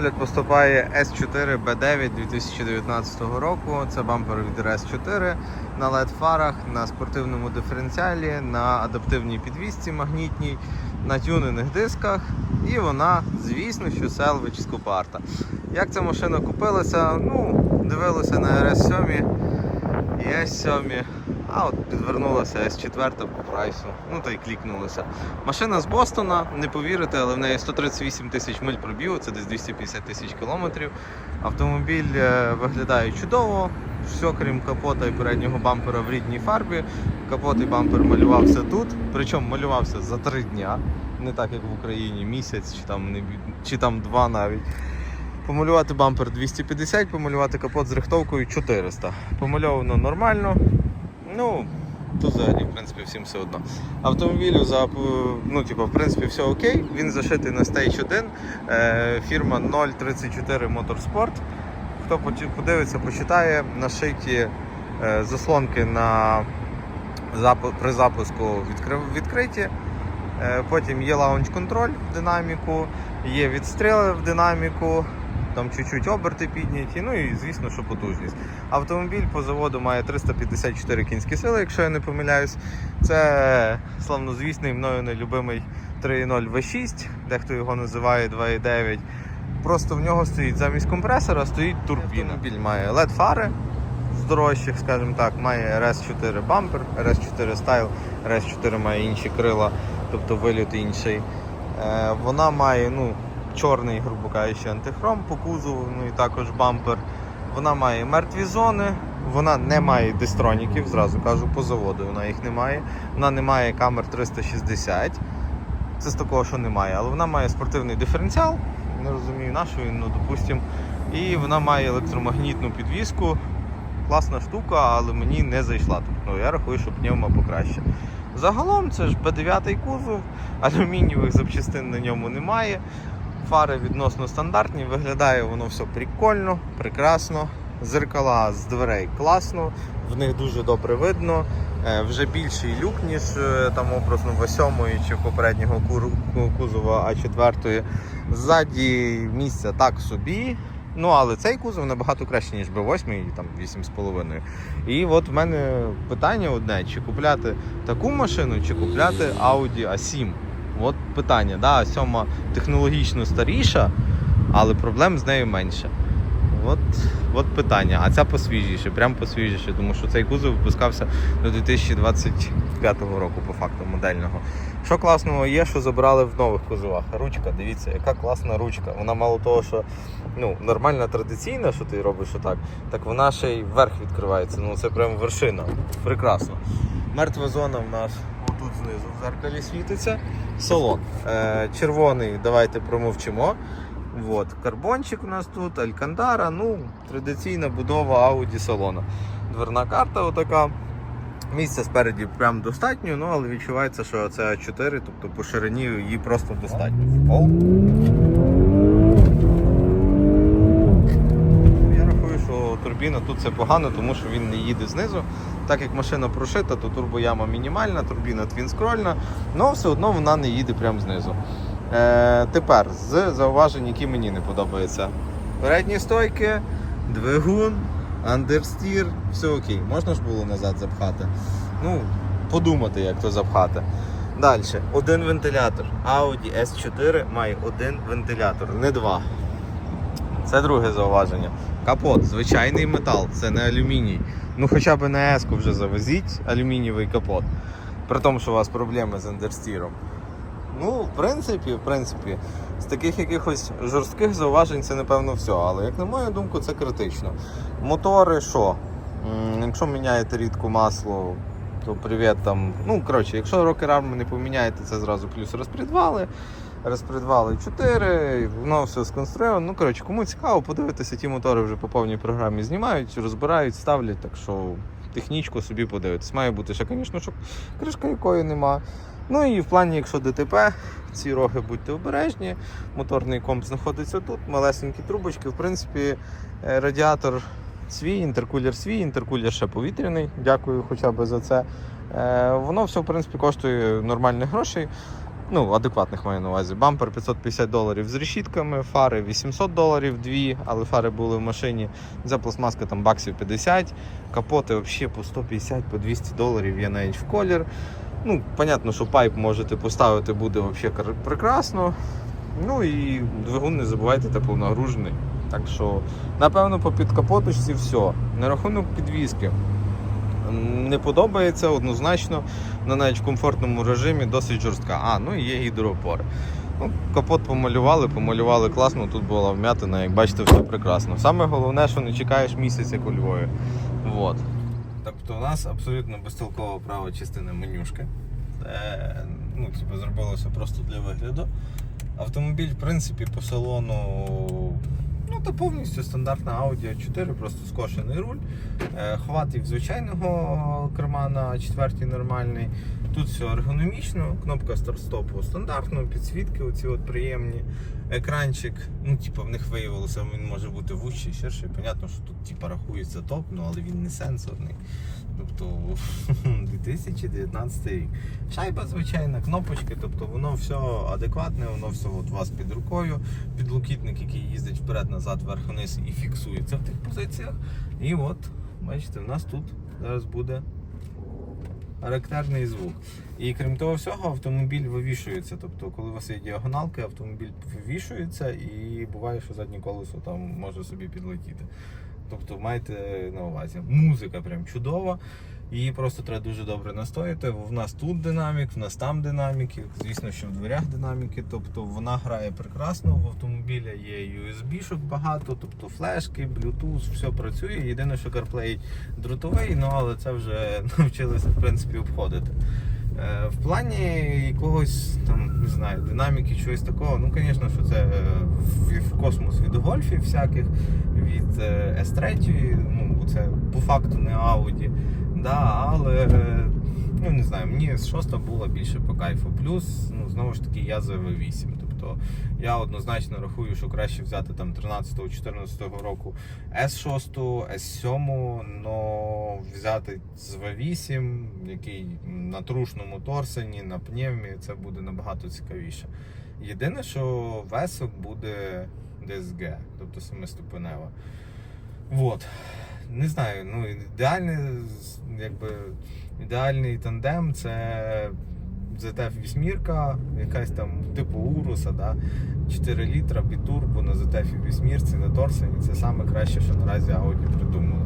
огляд поступає S4 B9 2019 року. Це бампер від RS4 на LED фарах, на спортивному диференціалі, на адаптивній підвісці магнітній, на тюнених дисках. І вона, звісно, що селвич з Купарта. Як ця машина купилася? Ну, дивилися на RS7 і S7. А от підвернулася S4 по прайсу. Ну та й клікнулося. Машина з Бостона, не повірите, але в неї 138 тисяч миль пробігу, це десь 250 тисяч кілометрів. Автомобіль е, виглядає чудово, все крім капота і переднього бампера в рідній фарбі. Капот і бампер малювався тут, причому малювався за три дня, не так як в Україні, місяць чи там, не, чи там два навіть. Помалювати бампер 250, помалювати капот з рихтовкою 400. Помальовано нормально. Ну, тут взагалі, в принципі, всім все одно. Автомобілю за ну, типу, в принципі, все окей. Він зашитий на Stage 1. Е, фірма 034 Motorsport. Хто подивиться, почитає, нашиті е, заслонки на при запуску відкри- відкриті. Е, Потім є лаунч-контроль в динаміку, є відстріли в динаміку, там чуть-чуть оберти підняті, ну і звісно, що потужність. Автомобіль по заводу має 354 кінські сили, якщо я не помиляюсь. Це славнозвісний мною нелюбимий 3.0 V6, дехто його називає 2.9. Просто в нього стоїть замість компресора стоїть турбіна. Автомобіль має LED фари з дорожчих, скажімо так, має RS4 бампер, RS4 стайл, RS4 має інші крила, тобто виліт інший. Е, вона має ну, чорний, грубо кажучи, антихром по кузову, ну і також бампер. Вона має мертві зони, вона не має дистроніків, зразу кажу, по заводу вона їх не має. Вона не має камер 360. Це з такого, що немає, але вона має спортивний диференціал, не розумію на що він, ну допустим. І вона має електромагнітну підвіску. Класна штука, але мені не зайшла. Тобто я рахую, що пневма покраще. Загалом це ж B9 кузов, алюмінієвих запчастин на ньому немає. Фари відносно стандартні, виглядає воно все прикольно, прекрасно. Зеркала з дверей класно, в них дуже добре видно. Е, Вже більший люк, ніж е, там образно В7 чи попереднього кузова А4. Ззаді місця так собі. Ну, але цей кузов набагато краще, ніж B8 і там 8,5. І от в мене питання одне: чи купляти таку машину, чи купляти Audi A7. От питання. Да, А7 технологічно старіша, але проблем з нею менше. От, от питання. А ця посвіжіше, прям посвіжіше, тому що цей кузов випускався до 2025 року, по факту модельного. Що класного є, що забрали в нових кузовах? Ручка, дивіться, яка класна ручка. Вона мало того, що ну, нормальна традиційна, що ти робиш отак, так вона ще й вверх відкривається. Ну це прям вершина. Прекрасно. Мертва зона в нас отут знизу в зеркалі світиться. Салон. Е, червоний, давайте промовчимо. Вот. Карбончик у нас тут, Алькантара, ну, традиційна будова Audi салона. Дверна карта отака. Місця спереді прям достатньо, ну, але відчувається, що це А4, тобто по ширині її просто достатньо. В пол. Я рахую, що турбіна тут це погано, тому що він не їде знизу. Так як машина прошита, то турбояма мінімальна, турбіна твінскрольна, але все одно вона не їде прямо знизу. Е, тепер з зауважень, які мені не подобаються. Передні стойки, двигун, андерстір, все окей. Можна ж було назад запхати. Ну, подумати, як то запхати. Далі, один вентилятор. Audi S4 має один вентилятор, не два. Це друге зауваження. Капот, звичайний метал, це не алюміній. Ну хоча б на S вже завезіть алюмінієвий капот. При тому, що у вас проблеми з андерстіром. Ну, в принципі, в принципі, з таких якихось жорстких зауважень це напевно все. Але як на мою думку, це критично. Мотори що? Якщо міняєте рідко масло, то привіт там. Ну, коротше, якщо рокерарми не поміняєте, це зразу плюс розпредвали. Розпредвали 4, воно все сконструйовано. Ну, коротше, кому цікаво, подивитися, ті мотори вже по повній програмі знімають, розбирають, ставлять, так що технічку собі подивитись. Має бути ще, звісно, кришка якої нема. Ну і в плані, якщо ДТП, ці роги будьте обережні. Моторний комп знаходиться тут, малесенькі трубочки. В принципі, е, радіатор свій, інтеркулер свій, інтеркулер ще повітряний. Дякую хоча б за це. Е, Воно все, в принципі, коштує нормальних грошей. Ну, адекватних маю на увазі. Бампер 550 доларів з решітками, фари 800 доларів дві, але фари були в машині. Ця пластмаска там баксів 50, капоти взагалі по 150, по 200 доларів є навіть в колір. Ну, понятно, що пайп можете поставити, буде взагалі прекрасно. Ну і двигун не забувайте теплонагружений. Так що, напевно, по підкапоточці все. На рахунок підвіски. Не подобається однозначно, вона навіть в комфортному режимі досить жорстка. А, ну і є гідроопори. Ну, капот помалювали, помалювали класно, тут була вмятина, як бачите, все прекрасно. Саме головне, що не чекаєш місяць, як у Львові. Вот. Тобто у нас абсолютно безтолкова права частина менюшки. Це, ну, типу, зробилося просто для вигляду. Автомобіль, в принципі, по салону. Ну, то повністю стандартна Audi A4, просто скошений руль. Е, Хват як звичайного керма на четвертій нормальний. Тут все ергономічно, кнопка старт-стопу стандартно, підсвітки оці от приємні. Екранчик, ну, типу, в них виявилося, він може бути вущий, ширший. Понятно, що тут типу, рахується топ, ну, але він не сенсорний. Тобто 2019 рік. Шайба звичайна, кнопочки, тобто воно все адекватне, воно все от у вас під рукою. Підлокітник, який їздить вперед-назад, вверх-вниз і фіксується в тих позиціях. І от, бачите, в нас тут зараз буде характерний звук. І крім того всього, автомобіль вивішується. Тобто, коли у вас є діагоналки, автомобіль вивішується і буває, що заднє колесо там може собі підлетіти. Тобто майте на увазі. Музика прям чудова. Її просто треба дуже добре настояти. В нас тут динамік, в нас там динаміки. Звісно, що в дверях динаміки. Тобто вона грає прекрасно. В автомобіля є USB-шок багато, тобто флешки, Bluetooth, все працює. Єдине, що CarPlay дротовий, ну але це вже навчилися в принципі обходити. Е, В плані якогось там, не знаю, динаміки, чогось такого, ну, звісно, що це е, в, космос від гольфів всяких, від е, S3, ну, це по факту не Audi. Да, але ну не знаю, мені з 6 було більше по кайфу. Плюс, ну знову ж таки, я за V8. Тобто я однозначно рахую, що краще взяти там 13-14 року S6, S7, но взяти з V8, який на трушному торсені, на пневмі, це буде набагато цікавіше. Єдине, що весок буде DSG, тобто семиступенева. Вот. Не знаю, ну ідеальний, якби, ідеальний тандем це ZF 8, якась там типу Уруса, да? 4 літра бітурбо на ZF 8 на Торсені. Це саме краще, що наразі Audi придумали.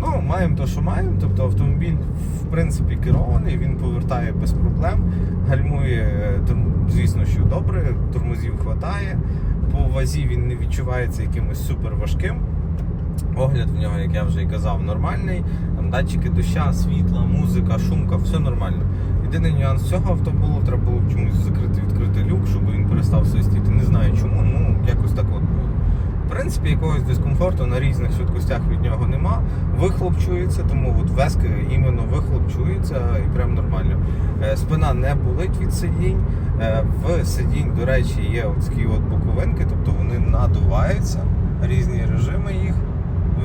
Ну, маємо те, що маємо. Тобто автомобіль в принципі керований, він повертає без проблем, гальмує, звісно, що добре, тормозів хватає. По вазі він не відчувається якимось супер важким. Огляд в нього, як я вже і казав, нормальний. Датчики доща, світла, музика, шумка, все нормально. Єдиний нюанс цього авто було, треба було чомусь закрити відкрити люк, щоб він перестав свистіти. Не знаю чому, ну якось так от було. В принципі, якогось дискомфорту на різних швидкостях від нього нема. Вихлоп чується, тому от вески іменно вихлоп чується і прям нормально. Е, Спина не болить від сидінь. Е, В сидінь, до речі, є от такі от боковинки, тобто вони надуваються, різні режими їх.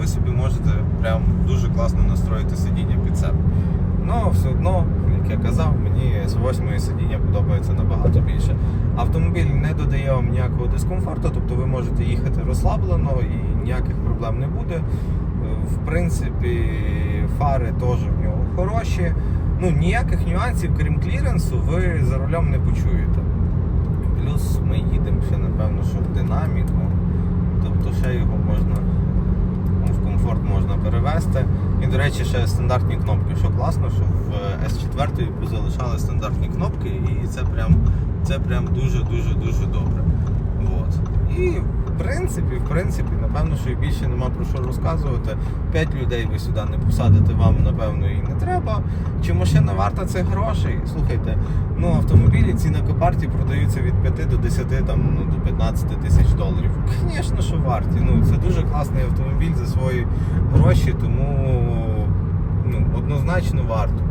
Ви собі можете прям дуже класно настроїти сидіння під себе. Ну, все одно, як я казав, мені з 8 сидіння подобається набагато більше. Автомобіль не додає вам ніякого дискомфорту, тобто ви можете їхати розслаблено і ніяких проблем не буде. В принципі, фари теж в нього хороші. Ну, ніяких нюансів, крім кліренсу, ви за рулем не почуєте. Плюс ми їдемо ще, напевно, що в динаміку. Тобто ще його можна комфорт можна перевести. І, до речі, ще стандартні кнопки. Що класно, що в S4 позалишали стандартні кнопки, і це прям, це прям дуже-дуже дуже добре. От. І в принципі, в принципі, напевно, що і більше нема про що розказувати. П'ять людей ви сюди не посадите, вам напевно і не треба. Чи машина варта цих грошей? Слухайте, ну автомобілі ці на копарті продаються від 5 до 10, там, ну, до 15 тисяч доларів. Звісно, що варті. Ну, це дуже класний автомобіль за свої гроші, тому ну, однозначно варто.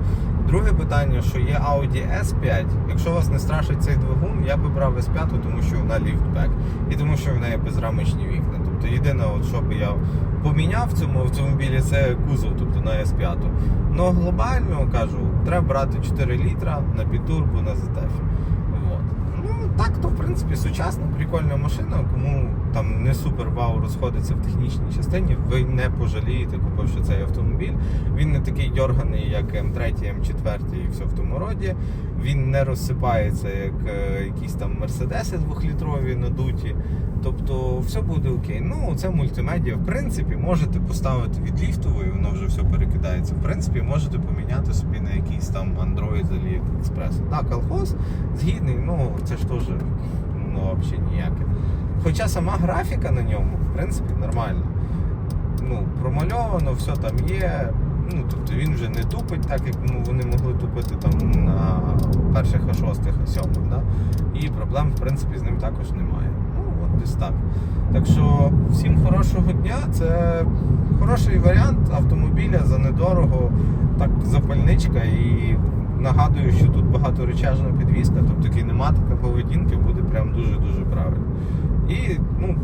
Друге питання, що є Audi S5. Якщо вас не страшить цей двигун, я би брав S5, тому що вона ліфтбек. І тому що в неї безрамочні вікна. Тобто єдине, от, що би я поміняв в цьому автомобілі, це кузов, тобто на S5. Ну глобально кажу, треба брати 4 літра на підтурбу, на ZF. Так, то в принципі сучасна, прикольна машина. Кому там не супер вау розходиться в технічній частині, ви не пожалієте, купивши цей автомобіль. Він не такий дьорганий, як М3, М4 і все в тому роді. Він не розсипається, як е, якісь там мерседеси двохлітрові надуті. Тобто все буде окей. Ну, це мультимедіа. В принципі, можете поставити від ліфтової, воно вже все перекидається. В принципі, можете поміняти собі на якийсь там Android AliExpress. Так, колхоз згідний, ну це ж теж ну, взагалі ніяке. Хоча сама графіка на ньому, в принципі, нормальна. Ну, промальовано, все там є. Ну, тобто він вже не тупить, так як ну, вони могли тупити там на перших А6, А7. Да? І проблем, в принципі, з ним також немає. Ну, от десь так. Так що всім хорошого дня. Це хороший варіант автомобіля за недорого, так запальничка і нагадую, що тут багаторечажна підвізка, тобто кінематика поведінки буде прям дуже-дуже правильно. І ну,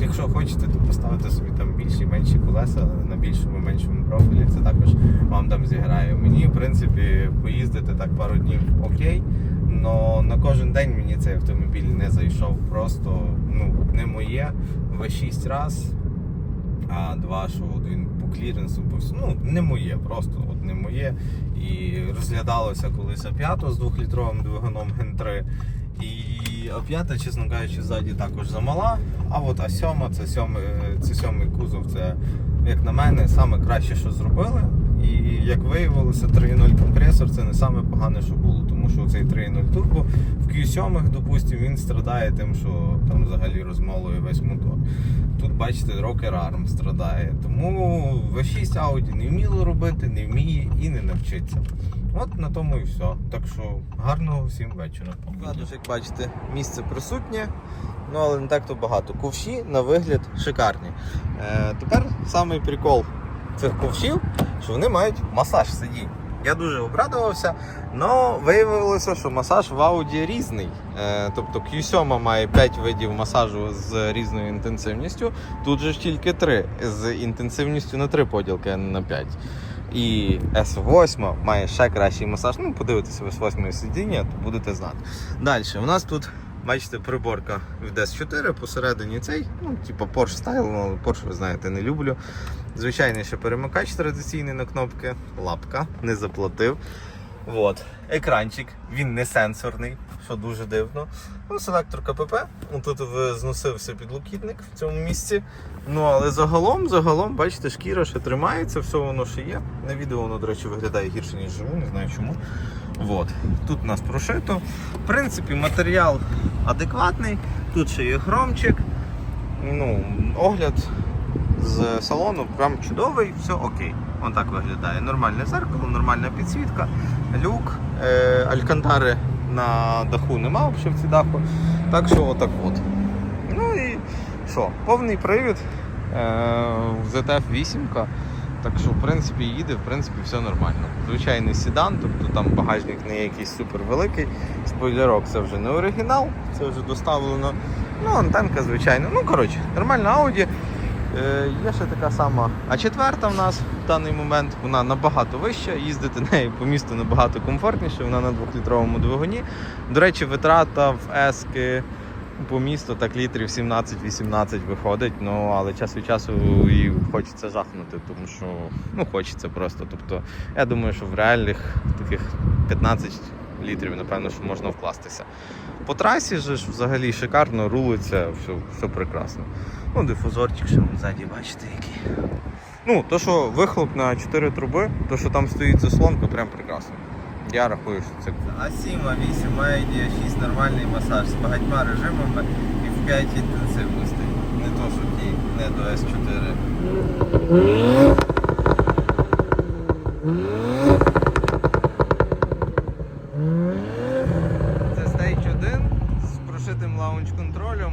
якщо хочете, то поставити собі там більші менші колеса більшому меншому профілі, це також вам там зіграє. Мені, в принципі, поїздити так пару днів окей. Но на кожен день мені цей автомобіль не зайшов. Просто ну, не моє. В6 раз, а два, що він по кліренсу, ну, не моє, просто от не моє. І розглядалося колись А5 з 2-літровим двигуном Ген 3. І А5, чесно кажучи, ззаді також замала. А от А7, це сьомий, це сьомий кузов, це, як на мене, саме краще, що зробили. І як виявилося, 3.0 компресор це не саме погане, що було. Тому що цей 3.0 турбо в Q7, допустимо, він страдає тим, що там взагалі розмалує весь мотор. Тут, бачите, Rocker Arm страдає. Тому V6 Audi не вміло робити, не вміє і не навчиться. От на тому і все. Так що гарного всім вечора. Як бачите, місце присутнє, ну але не так то багато. Ковші на вигляд шикарні. Е, тепер самий прикол цих ковшів, що вони мають масаж сидінь. Я дуже обрадувався, але виявилося, що масаж в Audi різний. Е, тобто Q7 має 5 видів масажу з різною інтенсивністю. Тут же ж тільки 3 з інтенсивністю на 3 поділки, а не на 5. І S8 має ще кращий масаж. Ну, подивитися S8 сидіння, то будете знати. Далі, у нас тут, бачите, приборка від S4, посередині цей, ну, типу Porsche стайл, але Porsche, ви знаєте, не люблю. Звичайний ще перемикач традиційний на кнопки, лапка, не заплатив. От. Екранчик, він не сенсорний, що дуже дивно. Ну, селектор КПП. Ну, Тут зносився підлокітник в цьому місці. Ну, але загалом, загалом, бачите, шкіра ще тримається, все воно ще є. На відео воно, до речі, виглядає гірше, ніж живу, не знаю чому. От. Тут у нас прошито. В принципі, матеріал адекватний. Тут ще є хромчик. Ну, огляд з салону прям чудовий, все окей. Он так виглядає. Нормальне зеркало, нормальна підсвітка, люк, е, алькантари на даху нема в шивці даху. Так що отак от. Ну і що, повний привід е, ZF 8. Так що, в принципі, їде, в принципі, все нормально. Звичайний седан, тобто там багажник не якийсь супер великий. Спойлерок це вже не оригінал, це вже доставлено. Ну, антенка, звичайно. Ну, коротше, нормальна Audi. Е, Є ще така сама А4 в нас в даний момент, вона набагато вища, їздити нею по місту набагато комфортніше, вона на 2-літровому двигуні. До речі, витрата в ески по місту так літрів 17-18 виходить, ну але час від часу і хочеться жахнути, тому що ну, хочеться просто. Тобто, я думаю, що в реальних таких 15 літрів, напевно, що можна вкластися. По трасі ж взагалі шикарно рулиться, все, все прекрасно. Ну, дифузорчик ще ззаді, бачите, який. Ну, то, що вихлоп на 4 труби, то, що там стоїть заслонка, прям прекрасно. Я рахую, що це. А7, А8 має 6 нормальний масаж з багатьма режимами і в 5 інтенсивностей. Не то, що ті, не до С4. Це Stage 1 з прошитим лаунч-контролем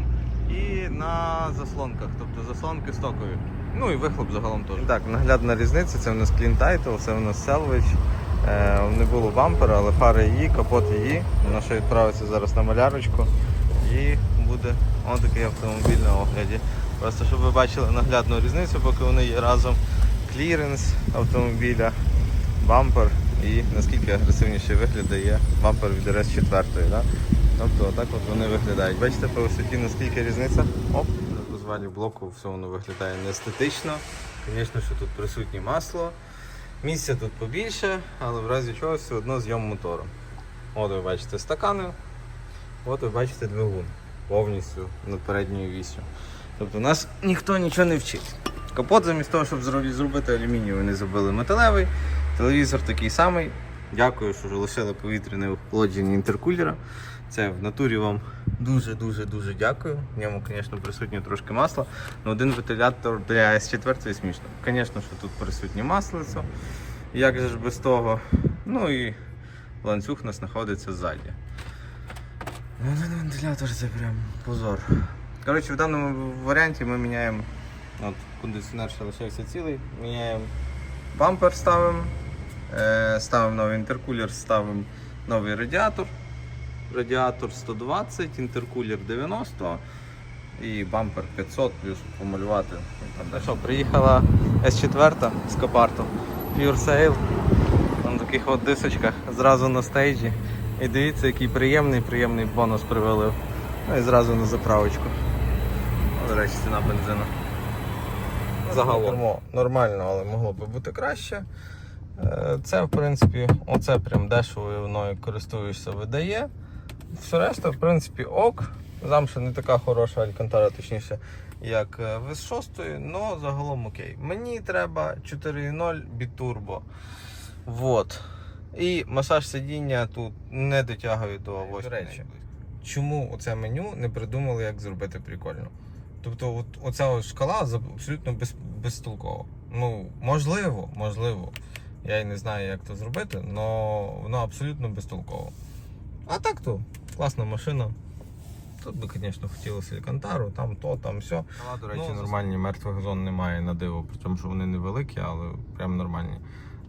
і на заслонках, тобто заслонки стокові. Ну і вихлоп загалом теж. Так, наглядна різниця, це у нас Clean Title, це у нас Salvage. Не було бампера, але фари її, капот її. Вона ще відправиться зараз на малярочку. І буде отакий автомобіль на огляді. Просто щоб ви бачили наглядну різницю, поки вони є разом. Кліренс автомобіля, бампер і наскільки агресивніше виглядає бампер від RS4. Да? Тобто отак от вони виглядають. Бачите по висоті наскільки різниця? Оп, на розвалі блоку все воно виглядає не естетично. Звісно, що тут присутнє масло. Місця тут побільше, але в разі чого все одно зйом мотору. От ви бачите стакани, от ви бачите двигун повністю над передньою вісю. Тобто нас ніхто нічого не вчить. Капот замість того, щоб зробити алюмінієвий, вони зробили металевий. Телевізор такий самий. Дякую, що лишили повітряне охолодження інтеркулера. Це в натурі вам дуже-дуже дуже дякую. В ньому, звісно, присутнє трошки масла. але один вентилятор для С4 смішно. Звісно, що тут присутнє маслицо. Як же ж без того? Ну і ланцюг у нас знаходиться ззаді. Один вентилятор це прям позор. Коротше, в даному варіанті ми міняємо. От, кондиціонер ще лишився цілий. Міняємо бампер ставимо, е, ставимо новий інтеркулер, ставимо новий радіатор. Радіатор 120, інтеркулер 90 і бампер 500, плюс помалювати. Там, що, приїхала С4 з Копарту. Pure Sale. На таких от дисочках зразу на стейджі. І дивіться, який приємний, приємний бонус привалив. Ну і зразу на заправочку. До речі, ціна бензину. Загалом. Нормально, але могло би бути краще. Е, Це, в принципі, оце прям дешево і воно користуєшся, видає. Все решта, в принципі, ок. Замша не така хороша алькантара, точніше, як е, в 6 але загалом окей. Мені треба 4.0 бітурбо. Вот. І масаж сидіння тут не дотягує до 8. До речі, чому оце меню не придумали, як зробити прикольно? Тобто, от, оця ось шкала абсолютно без, безтолкова. Ну, можливо, можливо. Я і не знаю, як це зробити, але воно абсолютно безтолково. А так то класна машина. Тут би, звісно, хотілося Алькантару, там то, там все. До речі, Ну, нормальні, мертвих зон немає на диво, причому що вони невеликі, але прям нормальні.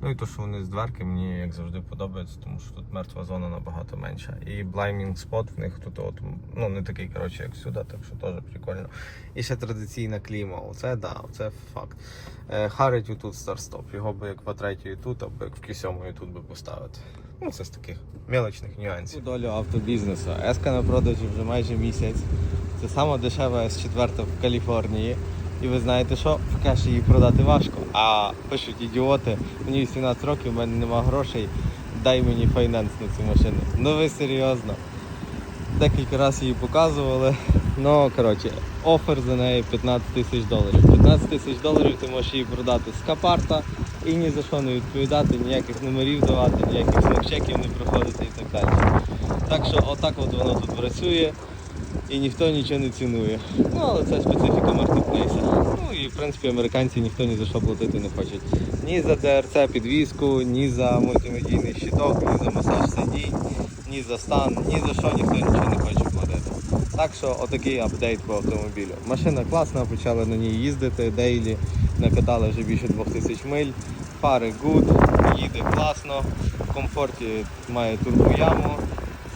Ну і то, що вони з дверки, мені як завжди подобається, тому що тут мертва зона набагато менша. І блаймінг спот в них тут от, ну не такий, коротше, як сюди, так що теж прикольно. І ще традиційна кліма. Оце да, оце факт. Е, Харить тут старт-стоп. Його би як в А3 тут, або як в Q7 тут би поставити. Ну, це з таких мелочних нюансів. Долю автобізнесу. Еска на продажі вже майже місяць. Це сама дешева С4 в Каліфорнії. І ви знаєте що? В кеші її продати важко. А пишуть ідіоти, мені 18 років, в мене нема грошей. Дай мені файнанс на цю машину. Ну ви серйозно. Декілька разів її показували. Ну, коротше, офер за неї 15 тисяч доларів. 15 тисяч доларів ти можеш її продати з капарта і ні за що не відповідати, ніяких номерів давати, ніяких снапчеків не проходити і так далі. Так що отак от воно тут працює і ніхто нічого не цінує. Ну, але це специфіка маркетплейса. Ну і в принципі американці ніхто ні за що платити не хочуть. Ні за ТРЦ підвізку, ні за мультимедійний щиток, ні за масаж сидінь, ні за стан, ні за що ніхто нічого не хоче платити. Так що отакий апдейт по автомобілю. Машина класна, почали на ній їздити, дейлі, накатали вже більше 2000 миль. Фари good, їде класно, в комфорті має турбояму,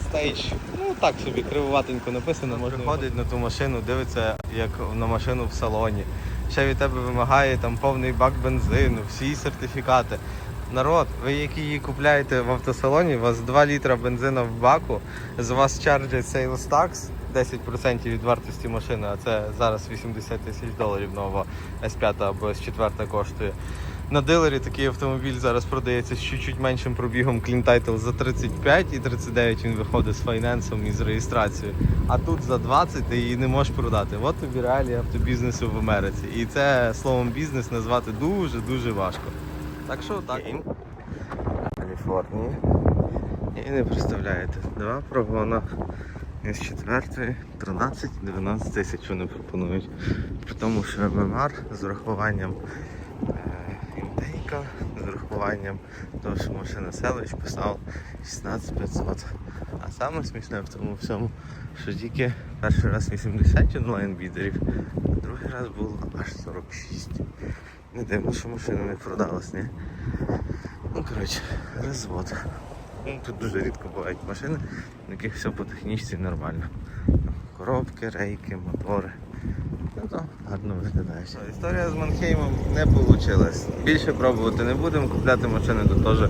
стейдж. Ну так собі кривуватенько написано. Можна приходить на ту машину, дивиться як на машину в салоні. Ще від тебе вимагає там повний бак бензину, всі сертифікати. Народ, ви які її купляєте в автосалоні, у вас 2 літра бензину в баку, з вас чарджать sales tax 10% від вартості машини, а це зараз 80 тисяч доларів нова S5 або S4 коштує. На дилері такий автомобіль зараз продається з чуть-чуть меншим пробігом Clean Title за 35 і 39 він виходить з файнансом і з реєстрацією. А тут за 20 ти її не можеш продати. От тобі реалії автобізнесу в Америці. І це словом бізнес назвати дуже-дуже важко. Так що так. Каліфорнії. І не представляєте, два прогона з четвертої 13-12 тисяч вони пропонують. При тому, що ММР з урахуванням е, інтейка, з урахуванням того, що машина селищ писав 16500. А саме смішне в тому всьому, що тільки перший раз 80 онлайн бідерів, а другий раз було аж 46. Не дивно, що машина не продалась, ні? Ну, коротше, розвод. Ну, тут дуже рідко бувають машини, в яких все по технічці нормально. Коробки, рейки, мотори. Ну то гарно виглядає. Історія з Манхеймом не вийшла. Більше пробувати не будемо, купляти машини то теж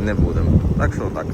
не будемо. Так що так.